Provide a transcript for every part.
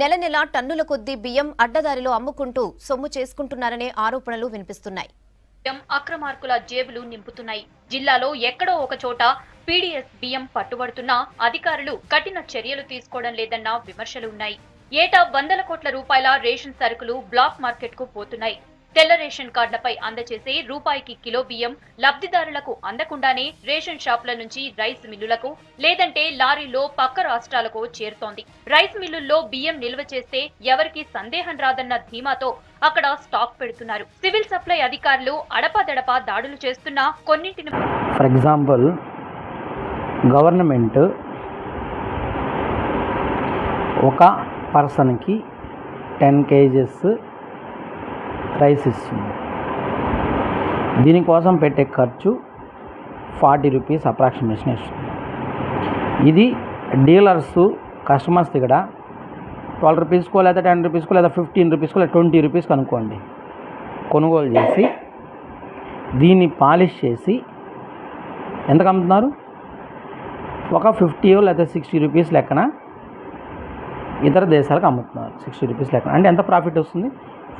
నెల నెల టన్నుల కొద్దీ బియ్యం అడ్డదారిలో అమ్ముకుంటూ సొమ్ము చేసుకుంటున్నారనే ఆరోపణలు వినిపిస్తున్నాయి. బియ్యం అక్రమార్కుల జేబులు నింపుతున్నాయి. జిల్లాలో ఎక్కడో ఒక చోట పీడీఎస్ బియ్యం పట్టుబడుతున్నా అధికారులు కఠిన చర్యలు తీసుకోవడం లేదన్న విమర్శలు ఉన్నాయి. ఏటా వందల కోట్ల రూపాయల రేషన్ సరుకులు బ్లాక్ మార్కెట్కు పోతున్నాయి. తెల్ల రేషన్ కార్డులపై అందచేసే రూపాయికి కిలో బియ్యం లబ్ధిదారులకు అందకుండానే రేషన్ షాపుల నుంచి రైస్ మిల్లులకు లేదంటే లారీలో పక్క రాష్ట్రాలకు చేరుతోంది. రైస్ మిల్లుల్లో బియ్యం నిల్వ చేస్తే ఎవరికి సందేహం రాదన్న ధీమాతో అక్కడ స్టాక్ పెడుతున్నారు. సివిల్ సప్లై అధికారులు అడపాదడపా దాడులు చేస్తున్నా కొన్నింటిని ఫర్ ఎగ్జాంపుల్ గవర్నమెంట్ ఒక పర్సన్కి టెన్ కేజెస్ రైస్ ఇస్తుంది. దీనికోసం పెట్టే ఖర్చు ఫార్టీ రూపీస్ అప్రాక్సిమేషన్ ఇస్తుంది. ఇది డీలర్స్ కస్టమర్స్ దగ్గర ట్వెల్వ్ రూపీస్కో లేదా టెన్ రూపీస్కో లేదా ఫిఫ్టీన్ రూపీస్కో లేదా ట్వంటీ రూపీస్కి అనుకోండి. కొనుగోలు చేసి దీన్ని పాలిష్ చేసి ఎంతకు అమ్ముతున్నారు? ఒక ఫిఫ్టీ లేదా సిక్స్టీ రూపీస్ లెక్కన ఇతర దేశాలకు అమ్ముతున్నారు. సిక్స్టీ రూపీస్ లెక్కన. అంటే ఎంత ప్రాఫిట్ వస్తుంది?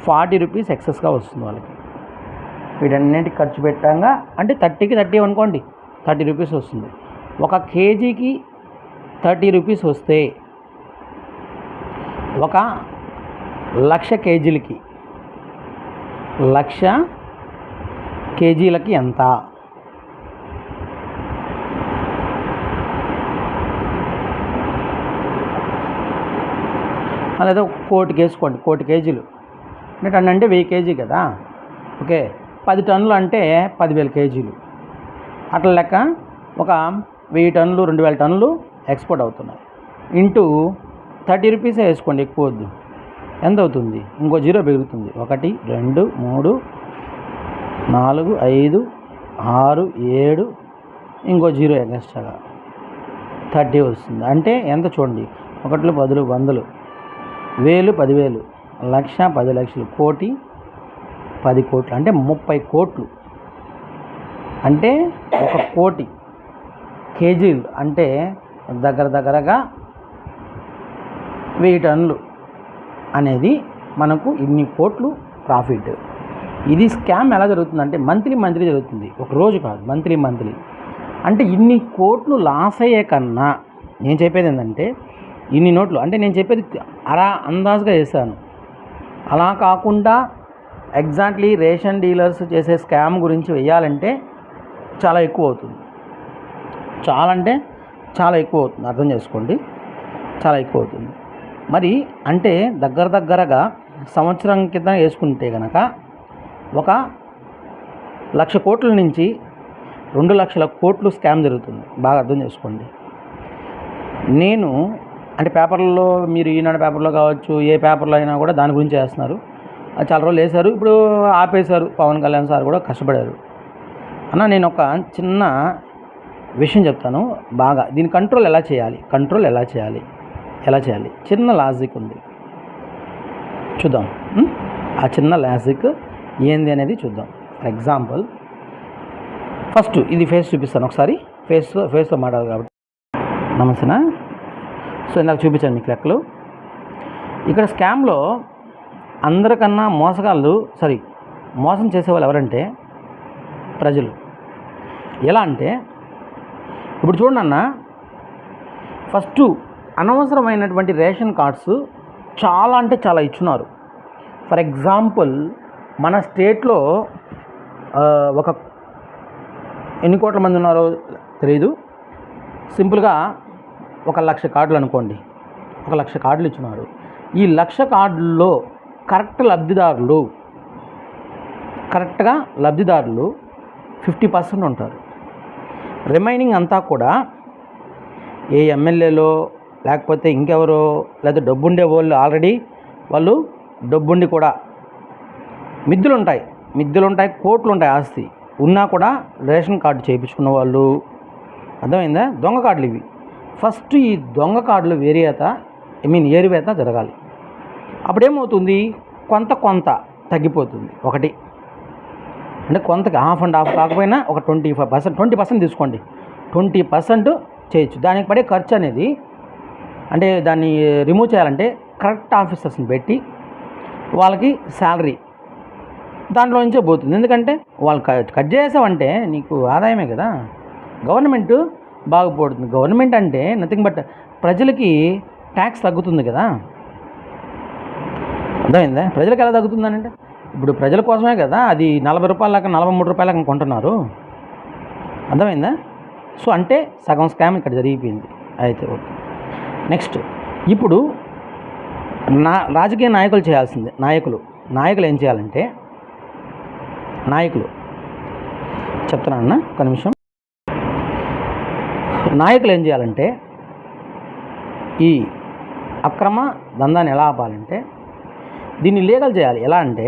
ఫార్టీ రూపీస్ ఎక్సెస్గా వస్తుంది వాళ్ళకి. వీటన్నింటికి ఖర్చు పెట్టాక అంటే థర్టీకి థర్టీ అనుకోండి థర్టీ రూపీస్ వస్తుంది. ఒక కేజీకి థర్టీ రూపీస్ వస్తే ఒక లక్ష కేజీలకి లక్ష కేజీలకి ఎంత? లేదా కోటికి వేసుకోండి కోటి కేజీలు. మీ టన్ అంటే వెయ్యి కేజీ కదా? ఓకే. పది టన్నులు అంటే పదివేల కేజీలు. అట్లా లెక్క ఒక వెయ్యి టన్నులు రెండు వేల టన్నులు ఎక్స్పోర్ట్ అవుతున్నాయి. ఇంటూ థర్టీ రూపీసే వేసుకోండి ఎక్కువ వద్దు. ఎంత అవుతుంది? ఇంకో జీరో పెరుగుతుంది. ఒకటి రెండు మూడు నాలుగు ఐదు ఆరు ఏడు ఇంకో జీరో ఎక్స్ట్రాగా థర్టీ వస్తుంది. అంటే ఎంత చూడండి? ఒకటిలో పదులు వందలు. వేలు పదివేలు. లక్ష పది లక్షలు కోటి పది కోట్లు అంటే ముప్పై కోట్లు. అంటే ఒక కోటి కేజీలు అంటే దగ్గర దగ్గరగా వెయ్యి టన్నులు అనేది మనకు ఇన్ని కోట్లు ప్రాఫిట్. ఇది స్కామ్ ఎలా జరుగుతుందంటే మంత్లీ మంత్లీ జరుగుతుంది. ఒక రోజు కాదు మంత్లీ మంత్లీ. అంటే ఇన్ని కోట్లు లాస్ అయ్యే కన్నా నేను చెప్పేది ఏంటంటే ఇన్ని నోట్లు అంటే నేను చెప్పేది అలా అందాజుగా చేశాను అలా కాకుండా ఎగ్జాక్ట్లీ రేషన్ డీలర్స్ చేసే స్కామ్ గురించి వెయ్యాలంటే చాలా ఎక్కువ అవుతుంది. చాలా అంటే చాలా ఎక్కువ అవుతుంది. అర్థం చేసుకోండి. చాలా ఎక్కువ అవుతుంది. మరి అంటే దగ్గర దగ్గరగా సంవత్సరం కింద వేసుకుంటే కనుక ఒక లక్ష కోట్ల నుంచి రెండు లక్షల కోట్లు స్కామ్ జరుగుతుంది. బాగా అర్థం చేసుకోండి. నేను అంటే పేపర్లో మీరు ఈనాడు పేపర్లో కావచ్చు ఏ పేపర్లో అయినా కూడా దాని గురించి వేస్తున్నారు చాలా రోజులు వేశారు. ఇప్పుడు ఆపేశారు పవన్ కళ్యాణ్ సార్ కూడా కష్టపడారు. అన్న నేను ఒక చిన్న విషయం చెప్తాను బాగా. దీని కంట్రోల్ ఎలా చేయాలి? కంట్రోల్ ఎలా చేయాలి? ఎలా చేయాలి? చిన్న లాజిక్ ఉంది. చూద్దాం. ఆ చిన్న లాజిక్ ఏంది అనేది చూద్దాం. ఫర్ ఎగ్జాంపుల్ ఫస్ట్ ఇది ఫేస్ చూపిస్తాను ఒకసారి. ఫేస్ ఫేస్తో మాట్లాడాలి కాబట్టి. నమస్తేనా సో ఇందాక చూపించాను మీకు లెక్కలు. ఇక్కడ స్కామ్లో అందరికన్నా మోసగాళ్ళు సారీ మోసం చేసేవాళ్ళు ఎవరంటే ప్రజలు. ఎలా అంటే ఇప్పుడు చూడండి అన్న ఫస్ట్ అనవసరమైనటువంటి రేషన్ కార్డ్స్ చాలా అంటే చాలా ఇచ్చున్నారు. ఫర్ ఎగ్జాంపుల్ మన స్టేట్లో ఒక ఎన్ని కోట్ల మంది ఉన్నారో తెలియదు సింపుల్గా ఒక లక్ష కార్డులు అనుకోండి. ఒక లక్ష కార్డులు ఇచ్చినారు. ఈ లక్ష కార్డుల్లో కరెక్ట్ లబ్ధిదారులు కరెక్ట్గా లబ్ధిదారులు ఫిఫ్టీ పర్సెంట్ ఉంటారు. రిమైనింగ్ అంతా కూడా ఏ ఎమ్మెల్యేలో లేకపోతే ఇంకెవరో లేదా డబ్బుండే వాళ్ళు ఆల్రెడీ వాళ్ళు డబ్బుండి కూడా మిద్దులు ఉంటాయి మిద్దులు ఉంటాయి కోట్లు ఉంటాయి ఆస్తి. ఉన్నా కూడా రేషన్ కార్డు చేయించుకున్న వాళ్ళు. అర్థమైందా? దొంగ కార్డులు ఇవి. ఫస్ట్ ఈ దొంగ కార్డులు వేరేత ఐ మీన్ ఏరివేత జరగాలి. అప్పుడేమవుతుంది? కొంత కొంత తగ్గిపోతుంది. ఒకటి. అంటే కొంతకి హాఫ్ అండ్ హాఫ్ కాకపోయినా ఒక twenty five percent twenty percent తీసుకోండి. ట్వంటీ పర్సెంట్ చేయొచ్చు. దానికి పడే ఖర్చు అనేది అంటే దాన్ని రిమూవ్ చేయాలంటే కరెక్ట్ ఆఫీసర్స్ని పెట్టి వాళ్ళకి శాలరీ దాంట్లో నుంచే పోతుంది. ఎందుకంటే వాళ్ళు కట్ కట్ చేసావంటే నీకు ఆదాయమే కదా. గవర్నమెంట్ బాగుపడుతుంది గవర్నమెంట్ అంటే నథింగ్ బట్ ప్రజలకి ట్యాక్స్ తగ్గుతుంది కదా? అర్థమైందా? ప్రజలకు ఎలా తగ్గుతుందనంటే ఇప్పుడు ప్రజల కోసమే కదా అది నలభై రూపాయలక నలభై మూడు రూపాయలకి కొంటున్నారు. అర్థమైందా? సో అంటే సగం స్కామ్ ఇక్కడ జరిగిపోయింది. అయితే ఓకే. నెక్స్ట్ ఇప్పుడు నా రాజకీయ నాయకులు చేయాల్సిందే నాయకులు. నాయకులు ఏం చేయాలంటే నాయకులు. చెప్తున్నా అన్న ఒక నిమిషం. నాయకులు ఏం చేయాలంటే ఈ అక్రమ దందాన్ని ఎలా ఆపాలంటే దీన్ని లీగల్ చేయాలి. ఎలా అంటే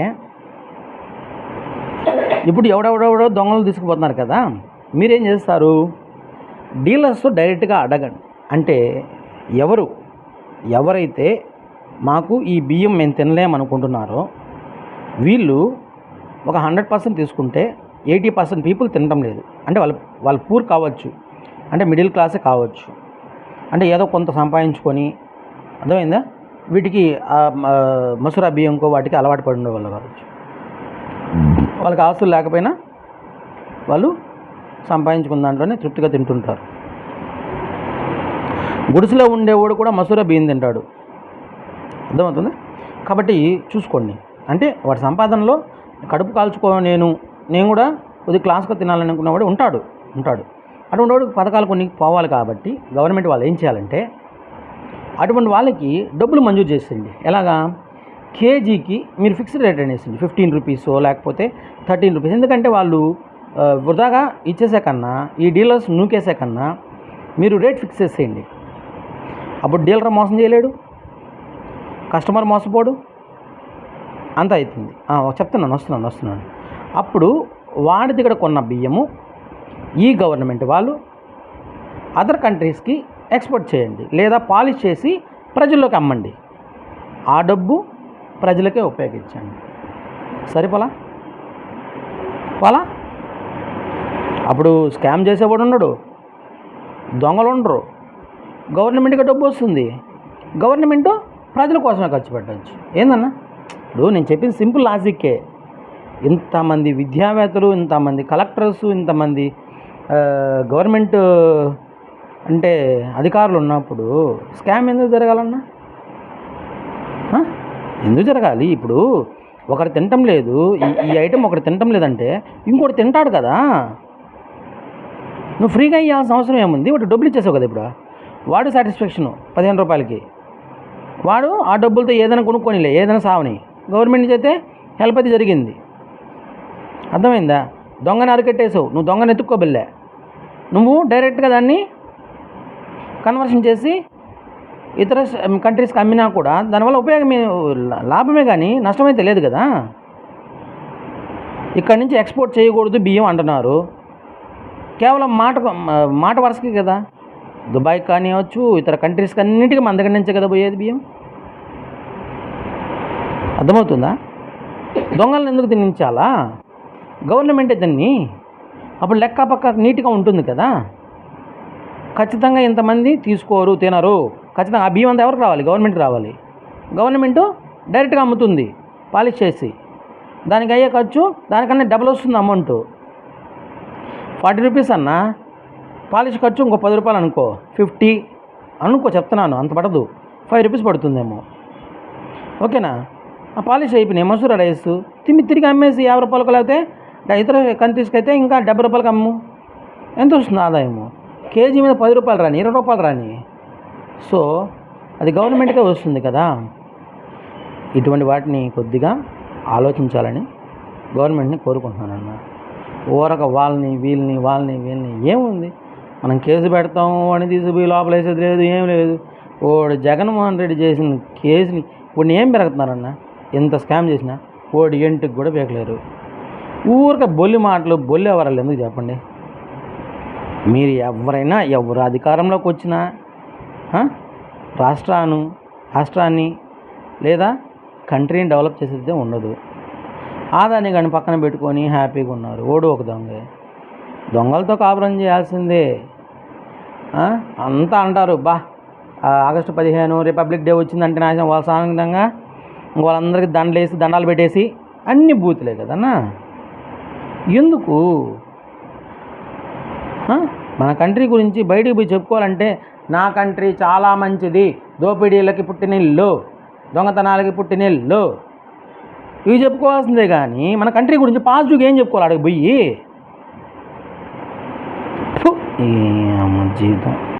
ఇప్పుడు ఎవడెవడెవడో దొంగలు తీసుకుపోతున్నారు కదా మీరేం చేస్తారు? డీలర్స్ డైరెక్ట్గా అడగండి. అంటే ఎవరు ఎవరైతే మాకు ఈ బియ్యం మేము తినలేమనుకుంటున్నారో వీళ్ళు ఒక హండ్రెడ్ పర్సెంట్ తీసుకుంటే ఎయిటీ పర్సెంట్ పీపుల్ తినడం లేదు. అంటే వాళ్ళ వాళ్ళ పూర్ కావచ్చు. అంటే మిడిల్ క్లాసే కావచ్చు. అంటే ఏదో కొంత సంపాదించుకొని అర్థమైందా? వీటికి మసూరా బియ్యంకో వాటికి అలవాటు పడి ఉండే వాళ్ళు కావచ్చు వాళ్ళకి ఆస్తులు లేకపోయినా వాళ్ళు సంపాదించుకున్న దాంట్లోనే తృప్తిగా తింటుంటారు. గుడిసెలో ఉండేవాడు కూడా మసూరా బియ్యం తింటాడు. అర్థమవుతుంది? కాబట్టి చూసుకోండి. అంటే వాడి సంపాదనలో కడుపు కాల్చుకో నేను నేను కూడా కొద్ది క్లాస్గా తినాలని అనుకున్నవాడు ఉంటాడు ఉంటాడు. అటువంటి వాడు పథకాలు కొన్ని పోవాలి కాబట్టి గవర్నమెంట్ వాళ్ళు ఏం చేయాలంటే అటువంటి వాళ్ళకి డబ్బులు మంజూరు చేసేయండి. ఎలాగా? కేజీకి మీరు ఫిక్స్డ్ రేట్ అనేసింది ఫిఫ్టీన్ రూపీస్ లేకపోతే థర్టీన్ రూపీస్. ఎందుకంటే వాళ్ళు వృధాగా ఇచ్చేసే కన్నా ఈ డీలర్స్ నూకేసే కన్నా మీరు రేట్ ఫిక్స్ చేసేయండి. అప్పుడు డీలర్ మోసం చేయలేడు. కస్టమర్ మోసపోడు. అంత అవుతుంది. చెప్తున్నాను వస్తున్నాను వస్తున్నాను. అప్పుడు వాడి దగ్గర కొన్న బియ్యము ఈ గవర్నమెంట్ వాళ్ళు అదర్ కంట్రీస్కి ఎక్స్పోర్ట్ చేయండి లేదా పాలిష్ చేసి ప్రజల్లోకి అమ్మండి. ఆ డబ్బు ప్రజలకే ఉపయోగించండి. సరిపోలా? పోలా? అప్పుడు స్కామ్ చేసేవాడు ఉండడు. దొంగలు ఉండరు. గవర్నమెంట్కి డబ్బు వస్తుంది. గవర్నమెంట్ ప్రజల కోసమే ఖర్చు పెట్టచ్చు. ఏందన్నా? ఇప్పుడు నేను చెప్పింది సింపుల్ లాజిక్కే. ఇంతమంది విద్యావేత్తలు ఇంతమంది కలెక్టర్స్ ఇంతమంది గవర్నమెంట్ అంటే అధికారులు ఉన్నప్పుడు స్కామ్ ఎందుకు జరగాలన్నా? ఎందుకు జరగాలి? ఇప్పుడు ఒకరు తినటం లేదు ఈ ఈ ఐటెం ఒకటి తినటం లేదంటే ఇంకోటి తింటాడు కదా. నువ్వు ఫ్రీగా ఇవ్వాల్సిన అవసరం ఏముంది? వాడు డబ్బులు ఇచ్చేసావు కదా ఇప్పుడు. వాడు సాటిస్ఫాక్షన్ పదిహేను రూపాయలకి. వాడు ఆ డబ్బులతో ఏదైనా కొనుక్కోనిలే ఏదైనా సావని. గవర్నమెంట్ నుంచి అయితే హెల్ప్ అయితే జరిగింది. అర్థమైందా? దొంగని అరికెట్టేసావు నువ్వు దొంగని ఎత్తుక్కోబెల్లే నువ్వు డైరెక్ట్గా దాన్ని కన్వర్షన్ చేసి ఇతర కంట్రీస్కి అమ్మినా కూడా దానివల్ల ఉపయోగమే లాభమే కానీ నష్టమైతే లేదు కదా. ఇక్కడి నుంచి ఎక్స్పోర్ట్ చేయకూడదు బియ్యం అంటున్నారు. కేవలం మాట మాట వరుసకి కదా. దుబాయ్ కానివచ్చు ఇతర కంట్రీస్కి అన్నిటికీ మన దగ్గర నుంచే కదా పోయేది బియ్యం? అర్థమవుతుందా? దొంగలను ఎందుకు తినించాలా గవర్నమెంటే దాన్ని? అప్పుడు లెక్క పక్క నీట్గా ఉంటుంది కదా? ఖచ్చితంగా ఇంతమంది తీసుకోరు తినరు. ఖచ్చితంగా ఆ బియ్యం అంతా ఎవరికి రావాలి? గవర్నమెంట్కి రావాలి. గవర్నమెంట్ డైరెక్ట్గా అమ్ముతుంది పాలిష్ చేసి. దానికి అయ్యే ఖర్చు దానికన్నా డబుల్ వస్తుంది అమౌంట్. ఫార్టీ రూపీస్ అన్న పాలిష్ ఖర్చు ఇంకో పది రూపాయలు అనుకో ఫిఫ్టీ అనుకో చెప్తున్నాను అంత పడదు. ఫైవ్ రూపీస్ పడుతుందేమో. ఓకేనా? ఆ పాలిష్ అయిపోయినాయి మసూర రైస్. తిమ్మి తిరిగి అమ్మేసి యాభై రూపాయలకు లేకపోతే ఇతర కంట్రీస్కి అయితే ఇంకా డెబ్బై రూపాయలకి అమ్ము ఎంత వస్తుంది ఆదాయము? కేజీ మీద పది రూపాయలు రాని ఇరవై రూపాయలు రాని. సో అది గవర్నమెంట్కే వస్తుంది కదా. ఇటువంటి వాటిని కొద్దిగా ఆలోచించాలని గవర్నమెంట్ని కోరుకుంటున్నాను ఊరక వాళ్ళని వీళ్ళని వాళ్ళని వీళ్ళని ఏముంది? మనం కేసు పెడతాం అని తీసుకుపోయి లోపల వేసేది లేదు ఏం లేదు. ఓడు జగన్మోహన్ రెడ్డి చేసిన కేసుని ఇప్పుడు ఏం పెరుగుతున్నారన్న? ఎంత స్కామ్ చేసినా ఓడి ఎంటికి కూడా పీకలేరు. ఊరిక బొల్లి మాటలు బొల్లి ఎవరాలు ఎందుకు చెప్పండి? మీరు ఎవరైనా ఎవరు అధికారంలోకి వచ్చినా రాష్ట్రాను రాష్ట్రాన్ని లేదా కంట్రీని డెవలప్ చేసేదే ఉండదు. ఆదాన్ని కానీ పక్కన పెట్టుకొని హ్యాపీగా ఉన్నారు. ఓడు ఒక దొంగ. దొంగలతో కాపురం చేయాల్సిందే. అంతా అంటారు బా ఆగస్టు పదిహేను రిపబ్లిక్ డే వచ్చిందంటే నాశనం. వాళ్ళ సాధారణంగా వాళ్ళందరికీ దండలు వేసి దండాలు పెట్టేసి అన్ని బూతులే కదన్నా? ఎందుకు? మన కంట్రీ గురించి బయటికి పోయి చెప్పుకోవాలంటే నా కంట్రీ చాలా మంచిది. దోపిడీలకి పుట్టినిల్లు దొంగతనాలకి పుట్టినిల్లు ఇవి చెప్పుకోవాల్సిందే కానీ మన కంట్రీ గురించి పాజిటివ్గా ఏం చెప్పుకోవాలి? అక్కడికి పోయి. జీవితం.